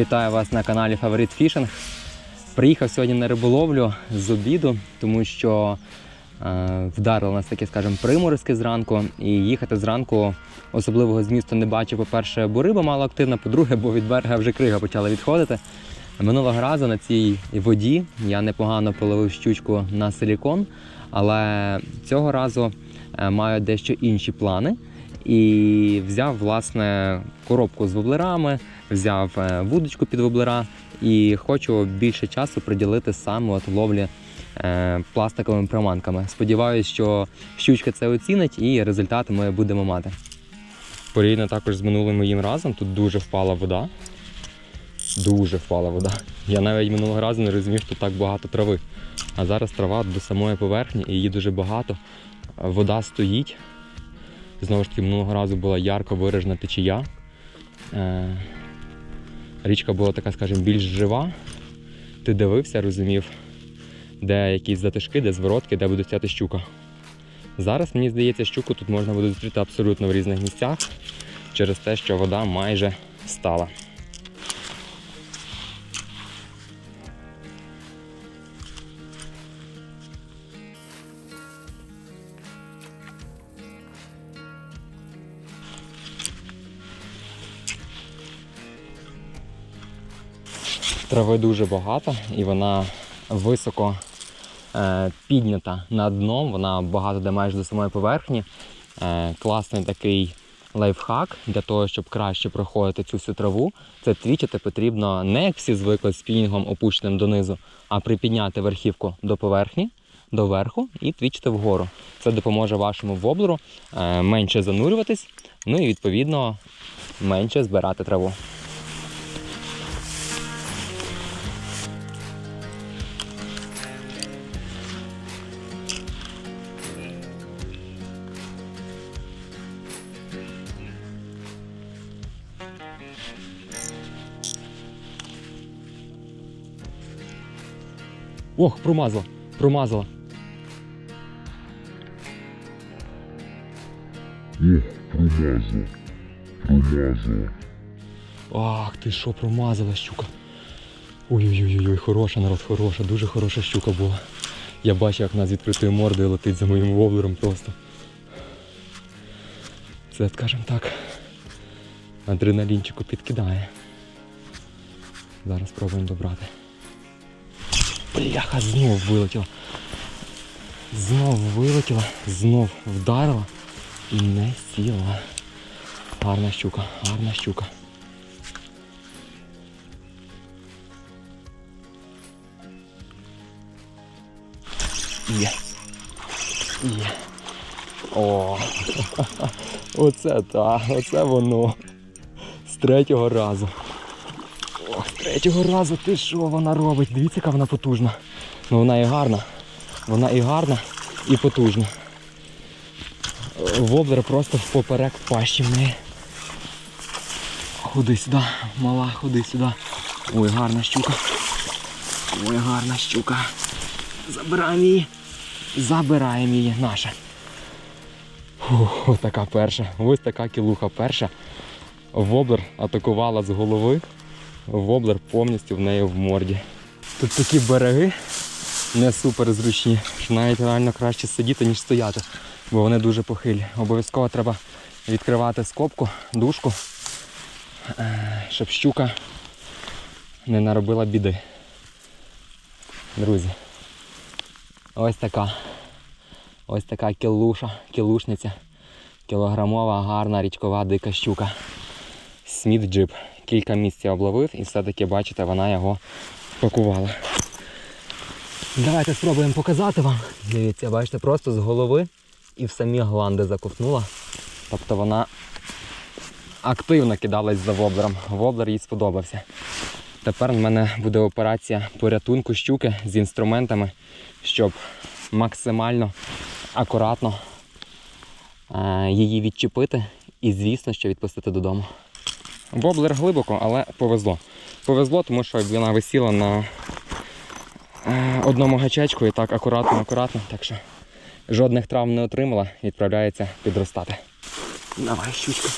Вітаю вас на каналі Фаворит Фішинг. Приїхав сьогодні на риболовлю з обіду, тому що е, вдарило нас таке, скажімо, приморозки зранку. І їхати зранку особливого змісту не бачив. По-перше, бо риба мало активна, по-друге, бо від берега вже крига почала відходити. Минулого разу на цій воді я непогано половив щучку на силікон, але цього разу е, маю дещо інші плани. І взяв власне коробку з воблерами, взяв е, вудочку під воблера і хочу більше часу приділити саме от ловлі е, пластиковими приманками. Сподіваюсь, що щучка це оцінить і результати ми будемо мати. Порівняно також з минулим моїм разом тут дуже впала вода. Дуже впала вода. Я навіть минулого разу не розумів, що так багато трави. А зараз трава до самої поверхні і її дуже багато. Вода стоїть. Знову ж таки, минулого разу була ярко виражена течія. Е, Річка була така, скажімо, більш жива. Ти дивився, розумів, де якісь затишки, де зворотки, де буде стяти щука. Зараз, мені здається, щуку тут можна буде зустріти абсолютно в різних місцях через те, що вода майже стала. Трави дуже багато і вона високо е, піднята над дном, вона багато де майже до самої поверхні. Е, класний такий лайфхак для того, щоб краще проходити цю всю траву. Це твічити потрібно не як всі звикли з пінгом опущеним донизу, а припідняти верхівку до поверхні, до верху і твічити вгору. Це допоможе вашому воблеру е, менше занурюватись, ну і відповідно менше збирати траву. Ох, промазала, промазала. Ох, промазала. Промазала. Ах, ти що, промазала щука. Ой-ой-ой, хороша народ, хороша, дуже хороша щука була. Я бачу, як вона з відкритою мордою летить за моїм воблером просто. Це, скажімо так, адреналінчику підкидає. Зараз спробуємо добрати. Бляха, знов вилетіла. Знов вилетіла, знов вдарила і не сіла. Гарна щука, гарна щука. Є. Є. О, оце так, оце воно. З третього разу. З третього разу ти що вона робить? Дивіться, яка вона потужна. Ну вона і гарна. Вона і гарна, і потужна. Воблер просто впоперек пащі в неї. Ходи сюди, мала, ходи сюди. Ой, гарна щука. Ой, гарна щука. Забираємо її. Забираємо її, наша. Фух, ось така перша. Ось така кілуха перша. Воблер атакувала з голови. Воблер повністю в неї в морді. Тут такі береги не супер зручні, що навіть реально краще сидіти, ніж стояти, бо вони дуже похилі. Обов'язково треба відкривати скобку, дужку, е, щоб щука не наробила біди. Друзі. Ось така. Ось така кілуша, кілушниця. Кілограмова, гарна річкова дика щука. Сміт джип. Кілька місць я обловив і все-таки, бачите, вона його пакувала. Давайте спробуємо показати вам. Дивіться, бачите, просто з голови і в самі гланди заковтнула. Тобто вона активно кидалась за воблером. Воблер їй сподобався. Тепер в мене буде операція порятунку щуки з інструментами, щоб максимально акуратно е, її відчепити і, звісно, що відпустити додому. Воблер глибоко, але повезло. Повезло, тому що вона висіла на е, одному гачечку і так акуратно-акуратно, так що жодних травм не отримала, відправляється підростати. Давай, щучка.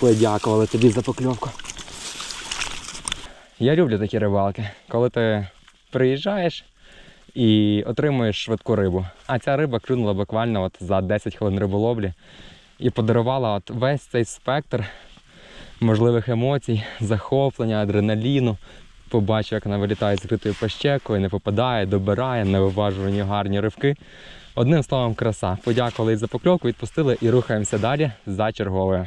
Подякували тобі за покльовку. Я люблю такі рибалки, коли ти приїжджаєш і отримуєш швидку рибу. А ця риба клюнула буквально от за 10 хвилин риболовлі і подарувала от весь цей спектр можливих емоцій, захоплення, адреналіну. Побачив, як вона вилітає з критою пащекою, не попадає, добирає, невиважувані гарні ривки. Одним словом, краса. Подякували за покльовку, відпустили і рухаємося далі за черговою.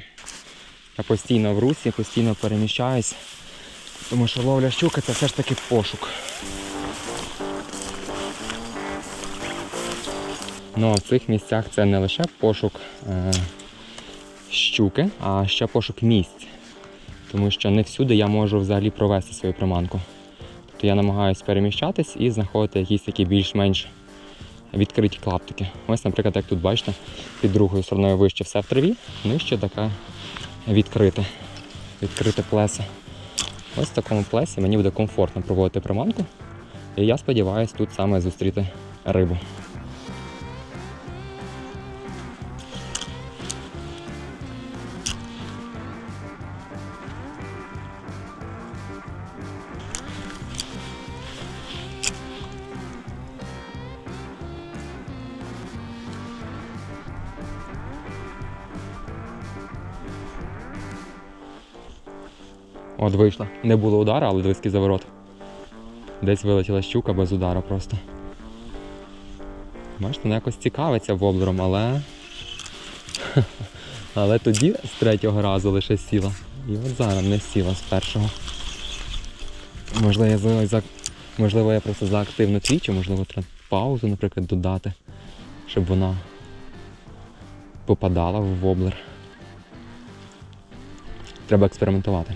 Я постійно в русі, постійно переміщаюсь, тому що ловля щуки це все ж таки пошук. Ну, а в цих місцях це не лише пошук е, щуки, а ще пошук місць. Тому що не всюди я можу взагалі провести свою приманку. Тобто я намагаюся переміщатись і знаходити якісь такі більш-менш відкриті клаптики. Ось, наприклад, як тут бачите, під другою стороною вище все в траві, нижче таке відкрите, відкрите плесо. Ось в такому плесі мені буде комфортно проводити приманку. І я сподіваюся тут саме зустріти рибу. От вийшла. Не було удару, але дивись який заворот. Десь вилетіла щука без удару просто. Бачите, вона якось цікавиться воблером, але. Але тоді з третього разу лише сіла. І от зараз не сіла з першого. Можливо, я, за-. Можливо, я просто за активну твічу, можливо, треба паузу, наприклад, додати, щоб вона попадала в воблер. Треба експериментувати.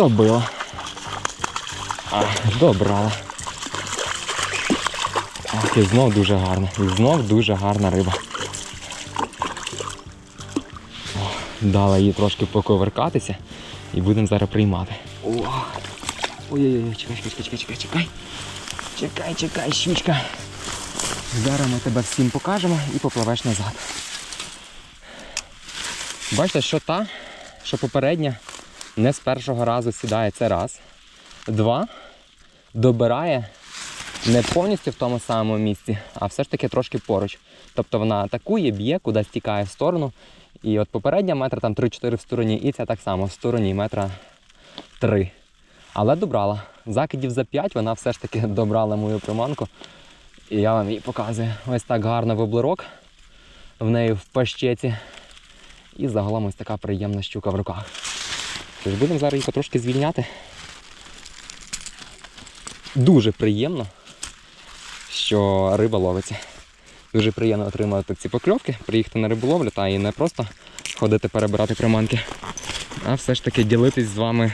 Добила. А, добрала. Ах, і знов дуже гарна. І знов дуже гарна риба. О, дала їй трошки поковеркатися і будемо зараз приймати. Ой-ой-ой, чекай, чекай, чекай, чекай, чекай. Чекай, чекай, щучка. Зараз ми тебе всім покажемо і попливеш назад. Бачите, що та, що попередня не з першого разу сідає це раз. Два. Добирає не повністю в тому самому місці, а все ж таки трошки поруч. Тобто вона атакує, б'є, кудись тікає в сторону. І от попередня метра там 3-4 в стороні, і ця так само в стороні метра 3. Але добрала. Закидів за 5 вона все ж таки добрала мою приманку. І я вам її показую. Ось так гарно воблерок в неї в пащеці. І загалом ось така приємна щука в руках. Тож будемо зараз її потрошки звільняти. Дуже приємно, що риба ловиться. Дуже приємно отримати ці покльовки, приїхати на риболовлю та і не просто ходити перебирати приманки, а все ж таки ділитись з вами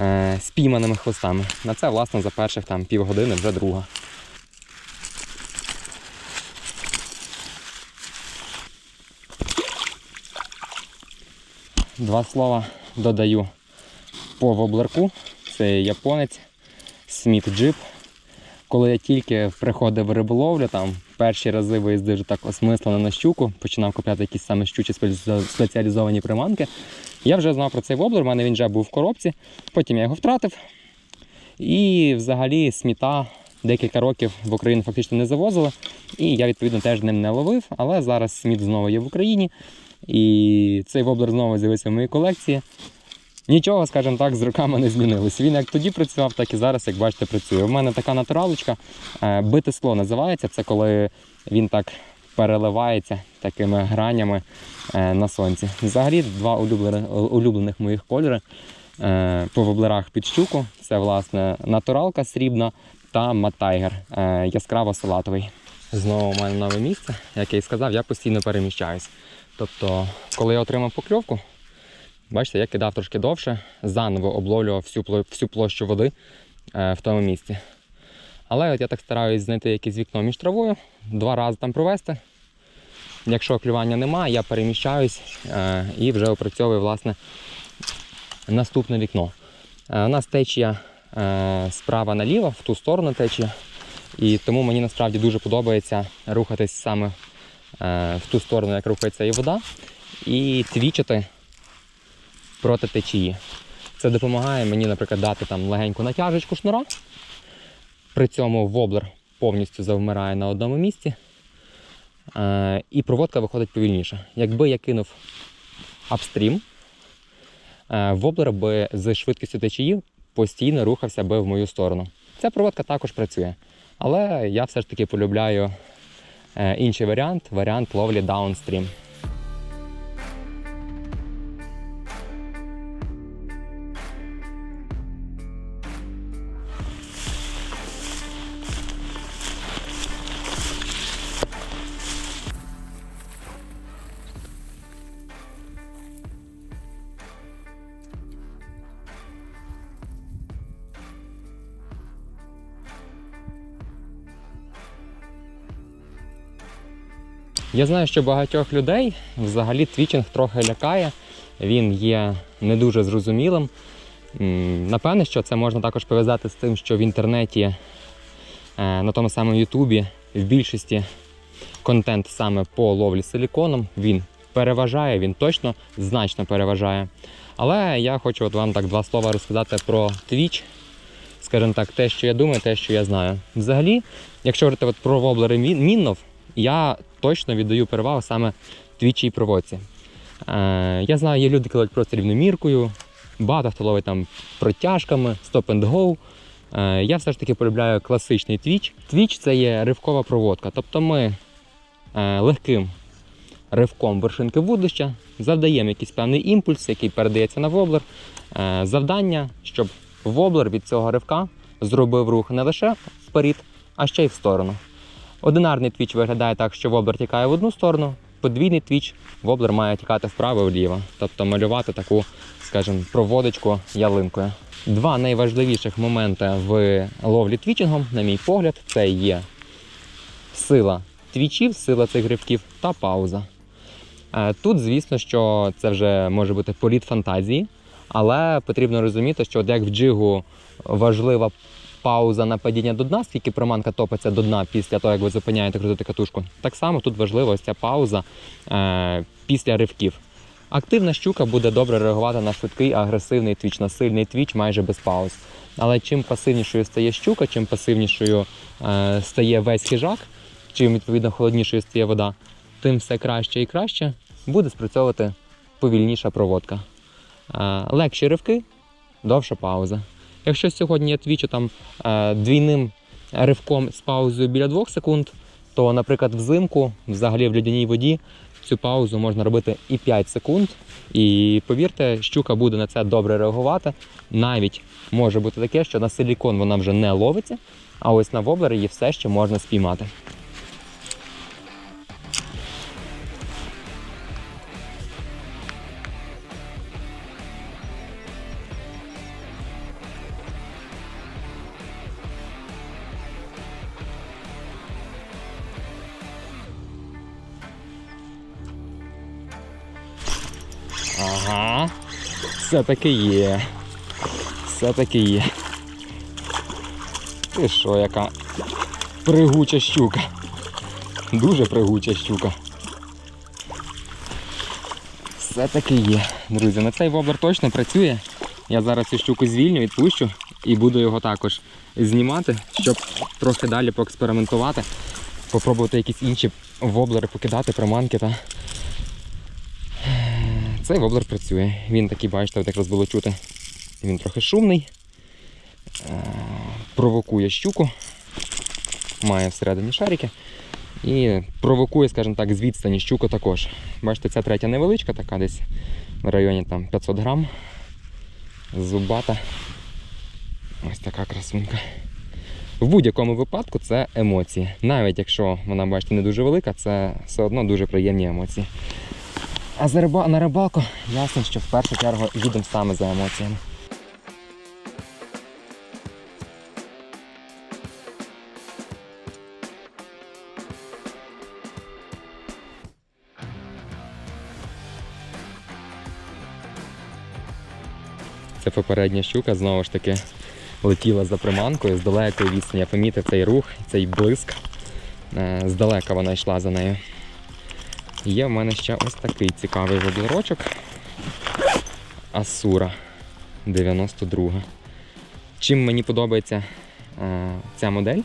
е, спійманими хвостами. На це, власне, за перших там півгодини вже друга. Два слова додаю по воблерку. Це японець Сміт Джип. Коли я тільки приходив в риболовлю, там перші рази виїздив так осмислено на щуку, починав купляти якісь саме щучі спеціалізовані приманки. Я вже знав про цей воблер, у мене він вже був в коробці, потім я його втратив. І взагалі сміта декілька років в Україну фактично не завозили. І я відповідно теж ним не ловив, але зараз сміт знову є в Україні. І цей воблер знову з'явився в моїй колекції. Нічого, скажімо так, з роками не змінилось. Він як тоді працював, так і зараз, як бачите, працює. У мене така натуралочка, е, бите скло називається. Це коли він так переливається такими гранями е, на сонці. Взагалі, два улюблених, моїх кольори е, по воблерах під щуку. Це, власне, натуралка срібна та матайгер яскраво салатовий. Знову у мене нове місце. Як я і сказав, я постійно переміщаюсь. Тобто, коли я отримав покльовку, Бачите, я кидав трошки довше, заново обловлював всю, всю площу води е, в тому місці. Але от я так стараюсь знайти якесь вікно між травою, два рази там провести. Якщо клювання немає, я переміщаюсь е, і вже опрацьовую власне наступне вікно. Е, у нас течія справа наліво, в ту сторону течія. І тому мені насправді дуже подобається рухатись саме в ту сторону, як рухається і вода, і твічити проти течії. Це допомагає мені, наприклад, дати там легеньку натяжечку шнура. При цьому воблер повністю завмирає на одному місці. Е, і проводка виходить повільніше. Якби я кинув апстрім, е, воблер би з швидкістю течії постійно рухався би в мою сторону. Ця проводка також працює. Але я все ж таки полюбляю е, інший варіант варіант ловлі даунстрім. Я знаю, що багатьох людей взагалі твічинг трохи лякає, він є не дуже зрозумілим. Напевне, що це можна також пов'язати з тим, що в інтернеті е, на тому самому Ютубі в більшості контент саме по ловлі силіконом він переважає, він точно значно переважає. Але я хочу от вам так два слова розказати про Twitch. Скажімо так, те, що я думаю, те, що я знаю. Взагалі, якщо говорити от про воблери Мін- Міннов, я точно віддаю перевагу саме твічій проводці. Е, я знаю, є люди, які ловлять просто рівноміркою, багато хто ловить там протяжками, stop and go. Е, я все ж таки полюбляю класичний твіч. Твіч це є ривкова проводка. Тобто ми е, легким ривком вершинки вудлища завдаємо якийсь певний імпульс, який передається на воблер. Е, завдання, щоб воблер від цього ривка зробив рух не лише вперед, а ще й в сторону. Одинарний твіч виглядає так, що воблер тікає в одну сторону, подвійний твіч воблер має тікати вправо і вліво, тобто малювати таку, скажімо, проводочку ялинкою. Два найважливіших моменти в ловлі твічингом, на мій погляд, це є сила твічів, сила цих гривків та пауза. Е, Тут, звісно, що це вже може бути політ фантазії, але потрібно розуміти, що от як в джигу важлива пауза на падіння до дна, скільки приманка топиться до дна після того, як ви зупиняєте крутити катушку. Так само тут важлива ось ця пауза е, після ривків. Активна щука буде добре реагувати на швидкий агресивний твіч, на сильний твіч майже без пауз. Але чим пасивнішою стає щука, чим пасивнішою е, стає весь хижак, чим відповідно холоднішою стає вода, тим все краще і краще буде спрацьовувати повільніша проводка. Е, легші ривки, довша пауза. Якщо сьогодні я твічу там е, двійним ривком з паузою біля 2 секунд, то, наприклад, взимку, взагалі в льодяній воді, цю паузу можна робити і 5 секунд. І повірте, щука буде на це добре реагувати. Навіть може бути таке, що на силікон вона вже не ловиться, а ось на воблер її все ще можна спіймати. Все-таки є. Все-таки є. Ти що, яка пригуча щука. Дуже пригуча щука. Все-таки є. Друзі, на цей воблер точно працює. Я зараз цю щуку звільню, відпущу і буду його також знімати, щоб трохи далі поекспериментувати, попробувати якісь інші воблери покидати, приманки та цей воблер працює. Він такий, бачите, от як раз було чути. Він трохи шумний, е, провокує щуку, має всередині шарики. І провокує, скажімо так, з відстані щуку також. Бачите, ця третя невеличка, така десь в районі там, 500 грам. Зубата. Ось така красунька. В будь-якому випадку це емоції. Навіть якщо вона, бачите, не дуже велика, це все одно дуже приємні емоції. А за риба... на рибалку ясно, що в першу чергу їдемо саме за емоціями. Це попередня щука, знову ж таки, летіла за приманкою з далекої відстані. Я помітив цей рух, цей блиск. Е, здалека вона йшла за нею. Є в мене ще ось такий цікавий воблерочок. Асура 92. Чим мені подобається е, ця модель,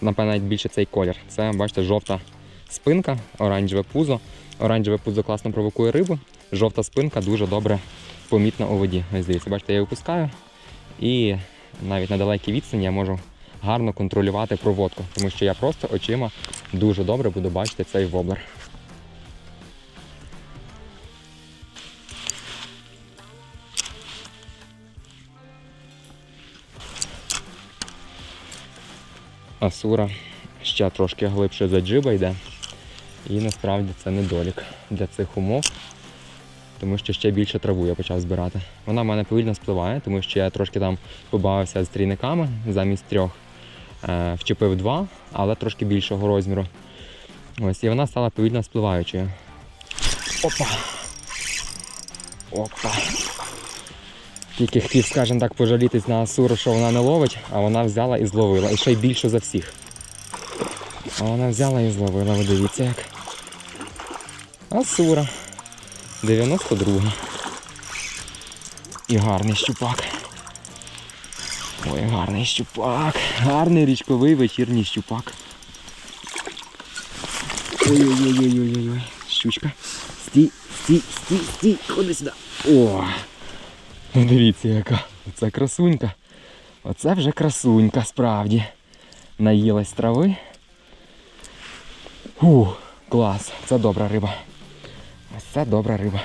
напевно, навіть більше цей колір. Це, бачите, жовта спинка, оранжеве пузо. Оранжеве пузо класно провокує рибу. Жовта спинка дуже добре помітна у воді. Ось дивіться, бачите, я її випускаю. І навіть на далекій відстані я можу гарно контролювати проводку, тому що я просто очима дуже добре буду бачити цей воблер. Асура ще трошки глибше за джиба йде. І насправді це недолік для цих умов, тому що ще більше траву я почав збирати. Вона в мене повільно спливає, тому що я трошки там побавився з трійниками замість трьох. Е, вчепив два, але трошки більшого розміру. Ось, і вона стала повільно спливаючою. Опа! Опа! Тільки хотів, скажімо так, пожалітись на Асуру, що вона не ловить, а вона взяла і зловила. І ще й більше за всіх. А вона взяла і зловила, ви дивіться як. Асура. 92. І гарний щупак. Ой, гарний щупак. Гарний річковий вечірній щупак. Ой-ой-ой-ой-ой-ой. Щучка. Стій, стій, стій, стій, ходи сюди. О! Ну дивіться яка. Оце красунька. Оце вже красунька, справді. Наїлась трави. Ух, клас, це добра риба. Ось це добра риба.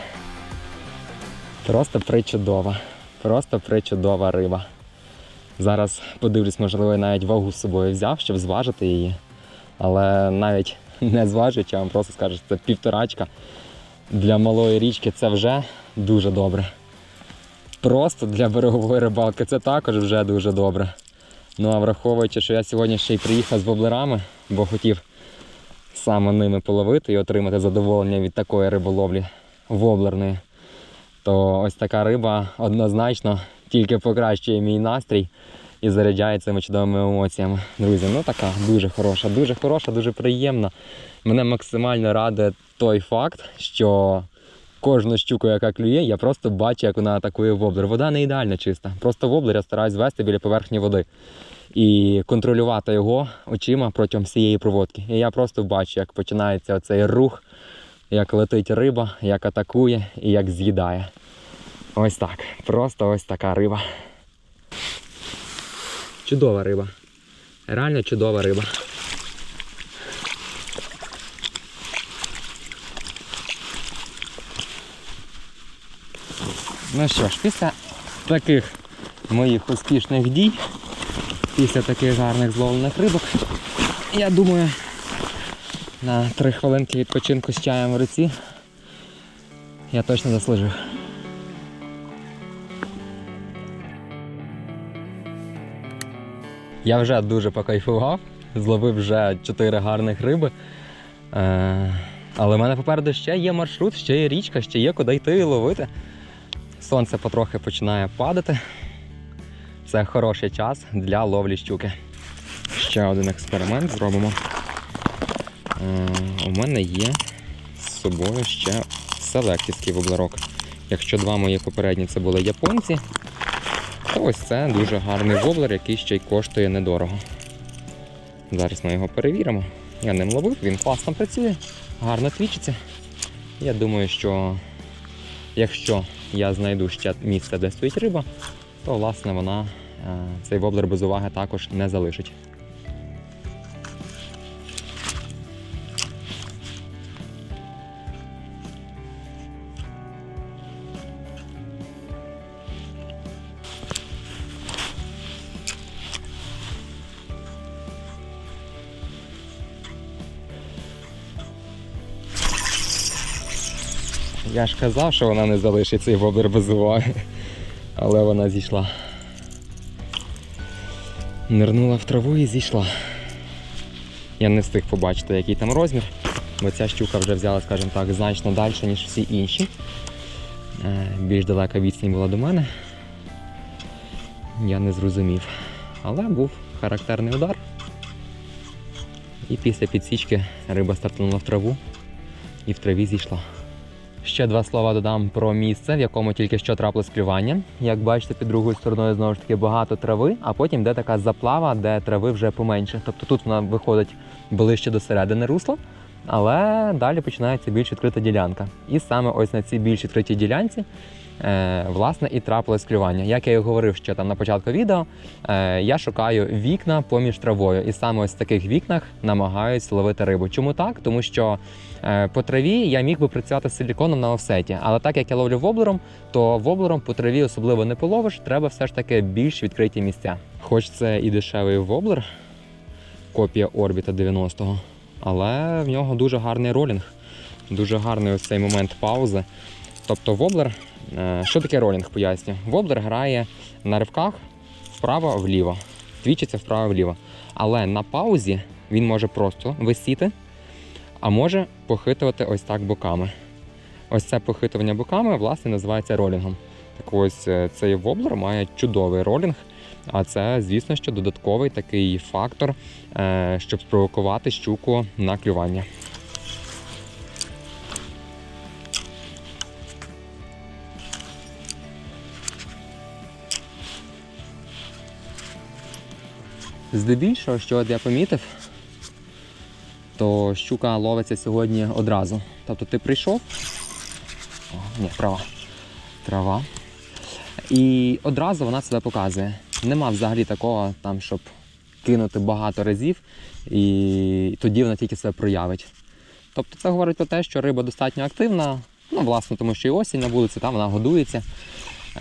Просто причудова. Просто причудова риба. Зараз подивлюсь, можливо, я навіть вагу з собою взяв, щоб зважити її. Але навіть не зважуючи, я вам просто скажу, що це півторачка. Для малої річки це вже дуже добре. Просто для берегової рибалки це також вже дуже добре. Ну а враховуючи, що я сьогодні ще й приїхав з воблерами, бо хотів саме ними половити і отримати задоволення від такої риболовлі воблерної, то ось така риба однозначно тільки покращує мій настрій і заряджає цими чудовими емоціями. Друзі, ну така дуже хороша, дуже хороша, дуже приємна. Мене максимально радує той факт, що кожну щуку, яка клює, я просто бачу, як вона атакує воблер. Вода не ідеально чиста. Просто воблер я стараюсь звести біля поверхні води і контролювати його очима протягом всієї проводки. І я просто бачу, як починається оцей рух, як летить риба, як атакує і як з'їдає. Ось так. Просто ось така риба. Чудова риба. Реально чудова риба. Ну що ж, після таких моїх успішних дій, після таких гарних зловлених рибок, я думаю, на три хвилинки відпочинку з чаєм в руці я точно заслужив. Я вже дуже покайфував, зловив вже чотири гарних риби. Е, але в мене попереду ще є маршрут, ще є річка, ще є куди йти і ловити. Сонце потрохи починає падати. Це хороший час для ловлі щуки. Ще один експеримент зробимо. Е, у мене є з собою ще селектівський воблерок. Якщо два мої попередні це були японці, то ось це дуже гарний воблер, який ще й коштує недорого. Зараз ми його перевіримо. Я ним ловив, він класно працює, гарно твічиться. Я думаю, що якщо я знайду ще місце, де стоїть риба, то власне вона е, цей воблер без уваги також не залишить. Я ж казав, що вона не залишить цей воблер без уваги. Але вона зійшла. Нирнула в траву і зійшла. Я не встиг побачити, який там розмір, бо ця щука вже взяла, скажімо так, значно далі, ніж всі інші. Е, Більш далека відстань була до мене. я не зрозумів. Але був характерний удар. І після підсічки риба стартанула в траву і в траві зійшла. Ще два слова додам про місце, в якому тільки що трапилось клювання. Як бачите, під другою стороною знову ж таки багато трави, а потім де така заплава, де трави вже поменше. Тобто тут вона виходить ближче до середини русла, але далі починається більш відкрита ділянка. І саме ось на цій більш відкритій ділянці. Е, власне, і трапилось клювання. Як я і говорив ще там на початку відео, е, я шукаю вікна поміж травою, і саме ось в таких вікнах намагаюсь ловити рибу. Чому так? Тому що е, по траві я міг би працювати з силіконом на офсеті, але так як я ловлю воблером, то воблером по траві особливо не половиш, треба все ж таки більш відкриті місця. Хоч це і дешевий воблер, копія Орбіта 90-го, але в нього дуже гарний ролінг, дуже гарний ось цей момент паузи. Тобто воблер, що таке ролінг, поясню. Воблер грає на ривках вправо-вліво, твічиться вправо-вліво. Але на паузі він може просто висіти, а може похитувати ось так боками. Ось це похитування боками, власне, називається ролінгом. Так ось е, цей воблер має чудовий ролінг, а це, звісно, що додатковий такий фактор, е, щоб спровокувати щуку на клювання. Здебільшого, що от я помітив, то щука ловиться сьогодні одразу. Тобто ти прийшов. О, ні, трава. Трава. І одразу вона себе показує. Нема взагалі такого, там, щоб кинути багато разів, і тоді вона тільки себе проявить. Тобто це говорить про те, що риба достатньо активна, ну, власне, тому що і осінь на вулиці, там вона годується.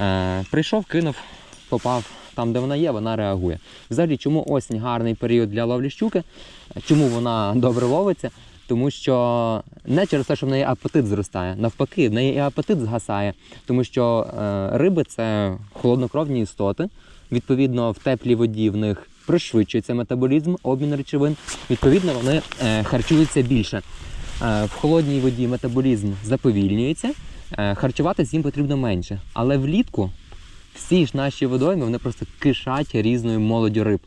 Е, прийшов, кинув, попав там, де вона є, вона реагує. Взагалі, чому осінь гарний період для ловлі щуки? Чому вона добре ловиться? Тому що не через те, що в неї апетит зростає, навпаки, в неї і апетит згасає, тому що е, риби це холоднокровні істоти. Відповідно, в теплій воді в них пришвидшується метаболізм, обмін речовин. Відповідно, вони е, харчуються більше. Е, в холодній воді метаболізм заповільнюється, е, харчуватись їм потрібно менше. Але влітку всі ж наші водойми вони просто кишать різною молоддю риб.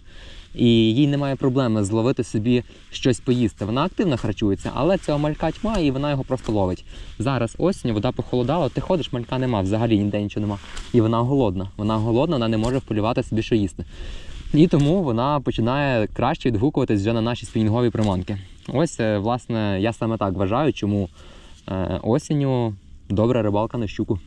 І їй немає проблеми зловити собі щось поїсти. Вона активно харчується, але цього малька тьма, і вона його просто ловить. Зараз осінь, вода похолодала, ти ходиш, малька нема, взагалі ніде нічого нема. І вона голодна. Вона голодна, вона не може вполювати собі, що їсти. І тому вона починає краще відгукуватись вже на наші спінінгові приманки. Ось, е, власне, я саме так вважаю, чому е, осінню добра рибалка на щуку.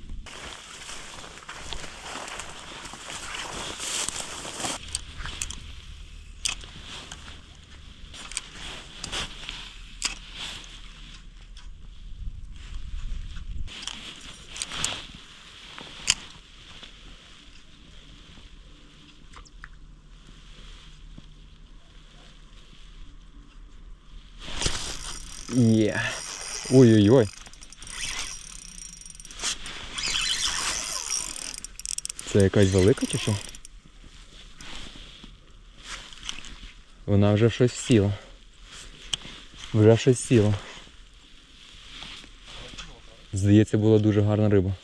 Є. Ой-ой-ой. Це якась велика чи що? Вона вже щось сіла. Вже щось сіла. Здається, була дуже гарна риба.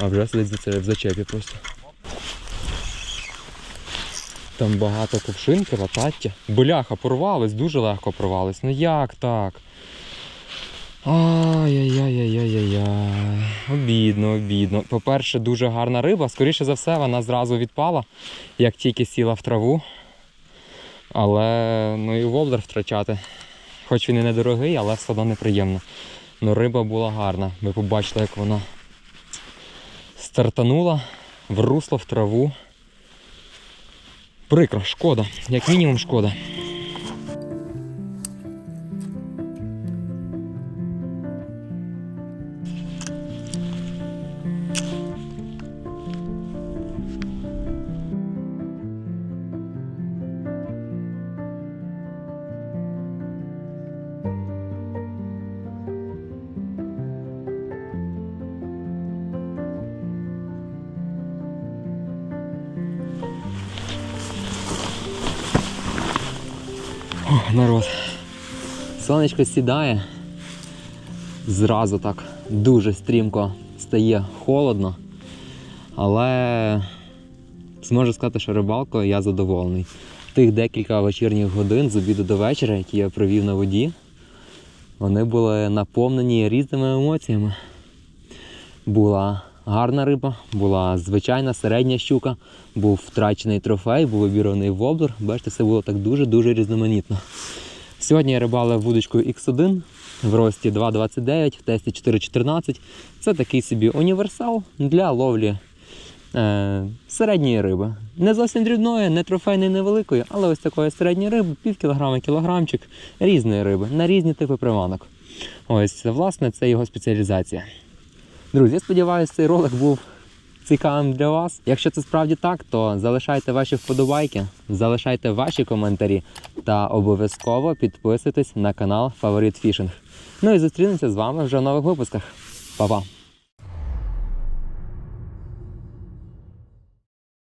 А вже за це в зачепі просто. Там багато кувшинки, латаття. Бляха, порвались, дуже легко порвались. Ну як так? Ай-яй-яй-яй-яй-яй. Обідно, обідно. По-перше, дуже гарна риба. Скоріше за все, вона зразу відпала, як тільки сіла в траву. Але ну і воблер втрачати. Хоч він і недорогий, але все одно неприємно. Ну риба була гарна. Ви побачили, як вона стартанула в русло в траву. Прикро, шкода, як мінімум шкода. Сонечко сідає. Зразу так дуже стрімко стає холодно. Але Зможу сказати, що рибалкою я задоволений. Тих декілька вечірніх годин з обіду до вечора, які я провів на воді, вони були наповнені різними емоціями. Була гарна риба, була звичайна середня щука, був втрачений трофей, був обірваний воблер. Бачите, все було так дуже-дуже різноманітно. Сьогодні я рибалив вудочкою X1 в рості 2,29, в тесті 4,14. Це такий собі універсал для ловлі е, середньої риби. Не зовсім дрібної, не трофейної, невеликої, але ось такої середньої риби, пів кілограма, кілограмчик різної риби на різні типи приманок. Ось, власне, це його спеціалізація. Друзі, я сподіваюся, цей ролик був цікавим для вас. Якщо це справді так, то залишайте ваші вподобайки, залишайте ваші коментарі та обов'язково підписуйтесь на канал Фаворит Фішинг. Ну і зустрінемося з вами вже в нових випусках. Па-па!